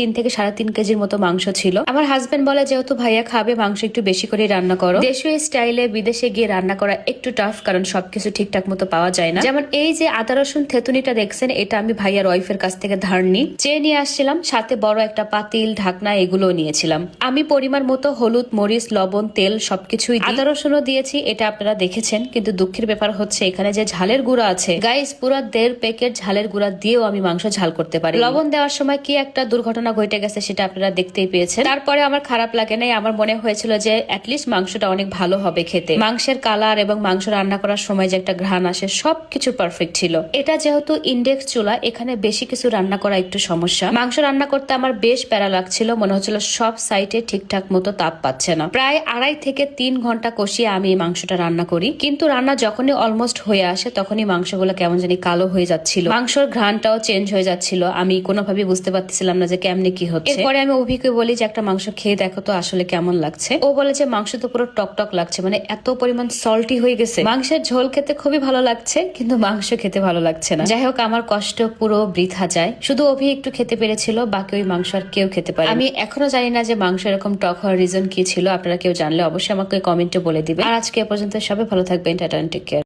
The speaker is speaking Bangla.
তিন থেকে সাড়ে তিন কেজির মতো মাংস ছিল। আমার হাজবেন্ড বলে, যেহেতু ভাইয়া খাবে, মাংস একটু বেশি করে রান্না করো। দেশীয় স্টাইলে বিদেশে গিয়ে রান্না করা একটু টাফ কারণ সবকিছু ঠিকঠাক মতো পাওয়া যায় না। যেমন এই যে আদা, রসুন, থেতুনিটা দেখছেন, এটা আমি ভাইয়ার ওয়াইফের কাছ থেকে ধার নিই। চেয়ে নিয়ে আসছিলাম, সাথে বড় একটা পাতিল, ঢাকনা এগুলো নিয়েছিলাম। আমি পরিমাণ মতো হলুদ, মরিচ, লবণ, তেল সবকিছুই। আদা, রসুনও দিয়েছি, এটা আপনারা দেখেছেন, কিন্তু দুঃখের ব্যাপার হচ্ছে, এখানে যে ঝালের গুঁড়া আছে গাইস পুরো দেড় প্যাকেট ঝালের গুঁড়া দিয়েও আমি মাংস ঝাল করতে পারি। লবণ দেওয়ার সময় কি একটা দুর্ঘটনা ঘটে গেছে সেটা আপনারা দেখতেই পেয়েছেন। তারপরে আমার খারাপ লাগে নাই, আমার মনে হয়েছিল যে অ্যাটলিস্ট মাংসটা অনেক ভালো হবে খেতে। মাংসের কালার এবং মাংস রান্না করার সময় যে একটা ঘ্রাণ আসে, সবকিছু পারফেক্ট ছিল। এটা যেহেতু ইন্ডেক্স চুলা, এখানে বেশি কিছু রান্না করা একটু সমস্যা। মাংস রান্না করতে আমার বেশ প্যারা লাগছিল, মনে হচ্ছিল সব সাইটে ঠিকঠাক মতো তাপ পাচ্ছে না। প্রায় আড়াই থেকে তিন ঘণ্টা কষিয়ে আমি এই মাংসটা রান্না করি। কিন্তু রান্না যখনই অলমোস্ট হয়ে আসে, তখনই মাংসগুলো কেমন জানি কালো হয়ে যাচ্ছিল। মাংসর ঘ্রাণটাও চেঞ্জ হয়ে যাচ্ছিল। আমি কোনোভাবে বুঝতে পারতেছিলাম না যে কেমনে কি হচ্ছে? এরপরে আমি অভিকে বলি যে, একটা মাংস খেয়ে দেখো তো আসলে কেমন লাগছে? ও বলে যে, মাংস তো পুরো টক টক লাগছে মানে এত পরিমাণ সল্টি হয়ে গেছে। মাংসের ঝোল খেতে খুবই ভালো লাগছে, কিন্তু মাংস খেতে ভালো লাগছে না। যাই হোক, আমার কষ্ট পুরো বৃথা যায়। শুধু অভি একটু খেতে পেরেছিল, বাকি ওই মাংস আর কেউ খেতে পারে আমি এখনও জানি না যে, মাংস এরকম টক হওয়ার রিজন কি ছিল। আপনারা কেউ জানলে অবশ্যই আমাকে কমেন্টে বলে দিবে আর আজকে এ পর্যন্ত সবাই ভালো থাকবেন। Tata take care